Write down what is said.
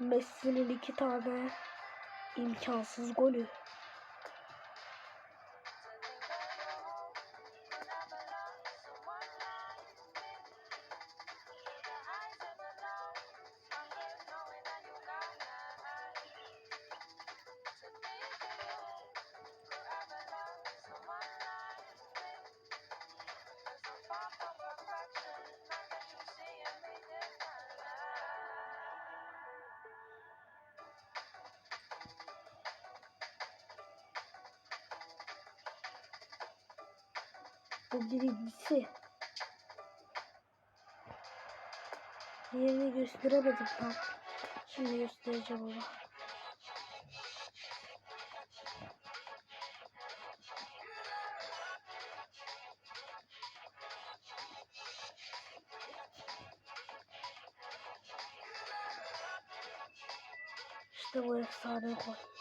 Messi'nin iki tane imkansız golü. Bu birincisi. Diğerini gösteremedim tam. Şimdi göstereceğim onu. İşte bu efsane gol.